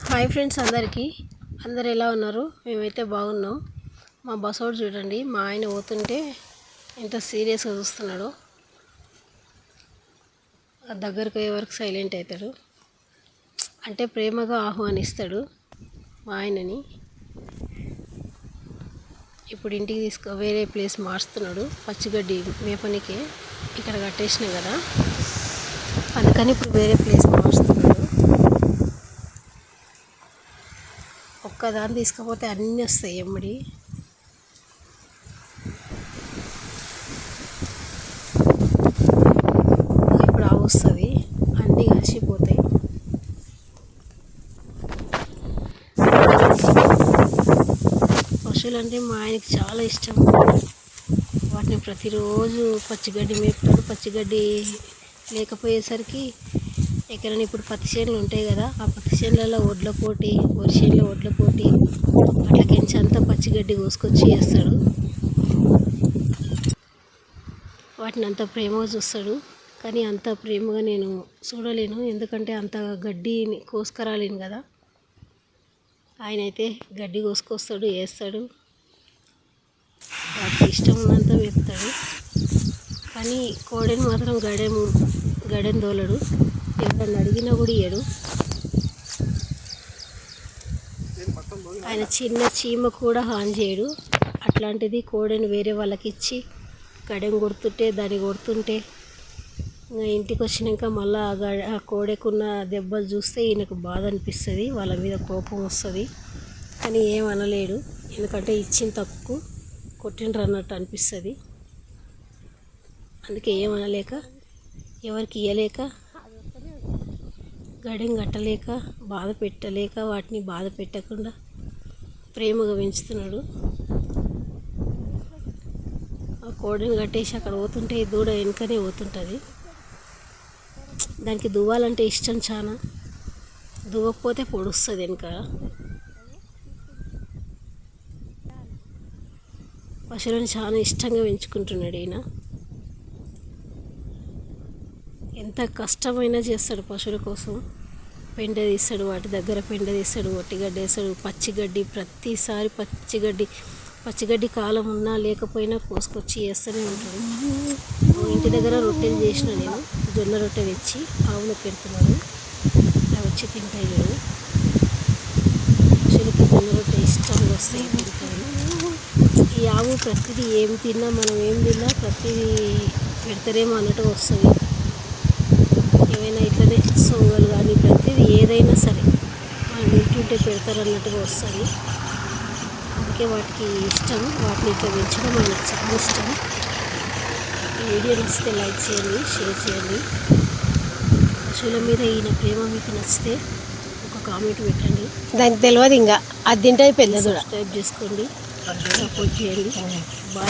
Hi friends అందరికీ. అందరు ఎలా ఉన్నారు? మేమైతే బాగున్నాం. మా బసోడు చూడండి మా ఆయన పోతుంటే ఎంత సీరియస్గా చూస్తున్నాడో. దగ్గరకు పోయే వరకు సైలెంట్ అవుతాడు. అంటే ప్రేమగా ఆహ్వానిస్తాడు మా ఆయనని. ఇప్పుడు ఇంటికి తీసుకో వేరే ప్లేస్ మారుస్తున్నాడు. పచ్చిగడ్డి మేపనికే ఇక్కడ కట్టేసినాం కదా. అందుకని ఇప్పుడు వేరే ప్లేస్ మారుస్తున్నాడు. ఒక్కదాన్ని తీసుకపోతే అన్నీ వస్తాయి ఎమ్మడి. ఇప్పుడు ఆవు వస్తుంది అన్నీ కలిసిపోతాయి పశువులు అంటే మా ఆయనకి చాలా ఇష్టం. వాటిని ప్రతిరోజు పచ్చిగడ్డి మేపుతాడు. పచ్చిగడ్డి లేకపోయేసరికి ఎక్కడైనా ఇప్పుడు పత్తి చేనులు ఉంటాయి కదా ఆ పత్తి చేనులలో ఒడ్ల పోటీ వరి చేనులో ఒడ్ల పోటీ అట్లకించి అంతా పచ్చిగడ్డి కోసుకొచ్చి వేస్తాడు. వాటిని అంత ప్రేమగా చూస్తాడు. కానీ అంత ప్రేమగా నేను చూడలేను. ఎందుకంటే అంత గడ్డిని కోసుకురాలేను కదా. ఆయన అయితే గడ్డి కోసుకొస్తాడు వేస్తాడు. వాటికి ఇష్టం ఉన్నంత వేస్తాడు కానీ కోడిని మాత్రం గడెం గడెం తోలడు. ఎవరిని అడిగినా కూడా ఇయ్యడు. ఆయన చిన్న చీమ కూడా హాన్ చేయడు. అట్లాంటిది కోడిని వేరే వాళ్ళకి ఇచ్చి కడెం కొడుతుంటే దాన్ని కొడుతుంటే ఇంటికి వచ్చినాక మళ్ళీ ఆ ఆ కోడెకున్న దెబ్బలు చూస్తే ఈయనకు బాధ అనిపిస్తుంది. వాళ్ళ మీద కోపం వస్తుంది. కానీ ఏం అనలేడు. ఎందుకంటే ఇచ్చిన తక్కువ కొట్టిండ్రు అన్నట్టు అనిపిస్తుంది. అందుకే ఏం అనలేక ఎవరికి ఇవ్వలేక గడెం కట్టలేక బాధ పెట్టలేక వాటిని బాధ పెట్టకుండా ప్రేమగా పెంచుతున్నాడు. ఆ కోడిని కట్టేసి అక్కడ పోతుంటే దూడ వెనుకనే పోతుంటుంది. దానికి దువ్వాలంటే ఇష్టం చాలా దువ్వకపోతే పొడుస్తుంది వెనుక. పశువులను చాలా ఇష్టంగా పెంచుకుంటున్నాడు ఈయన. ఎంత కష్టమైనా చేస్తాడు పశువుల కోసం. పెండ తీస్తాడు వాటి దగ్గర పెండ తీస్తాడు వట్టిగడ్డి వేస్తాడు పచ్చిగడ్డి ప్రతిసారి పచ్చిగడ్డి పచ్చిగడ్డి కాలం ఉన్నా లేకపోయినా కోసుకొచ్చి వేస్తూనే ఉంటాడు. ఇంటి దగ్గర రొట్టెలు చేసిన నేను జొన్న రొట్టె తెచ్చి ఆవులకు పెడుతున్నాను. అవి వచ్చి తింటాయి నేను పశువులకి జొన్న రొట్టె ఇష్టంగా వస్తాయి తింటాయి ఈ ఆవు ప్రతిదీ ఏం తిన్నా మనం ఏం తిన్నా ప్రతిదీ పెడతారేమో అన్నట్టుగా వస్తుంది. ఏమైనా ఇట్లనే సొంగలు కానీ ఏదైనా సరే. మనం తింటుంటే పెడతారు అన్నట్టుగా వస్తుంది. అందుకే వాటికి ఇష్టం. వాటిని ఇట్లా పెంచడం మనకు చాలా ఇష్టం. ఈ వీడియో నచ్చితే లైక్ చేయండి షేర్ చేయండి. పశువుల మీద ఈయన ప్రేమ మీకు నచ్చితే ఒక కామెంట్ పెట్టండి. దానికి తెలియదు ఇంకా. అది తింటే పెళ్ళి సబ్స్క్రైబ్ చేసుకోండి. సపోర్ట్ చేయండి. బాయ్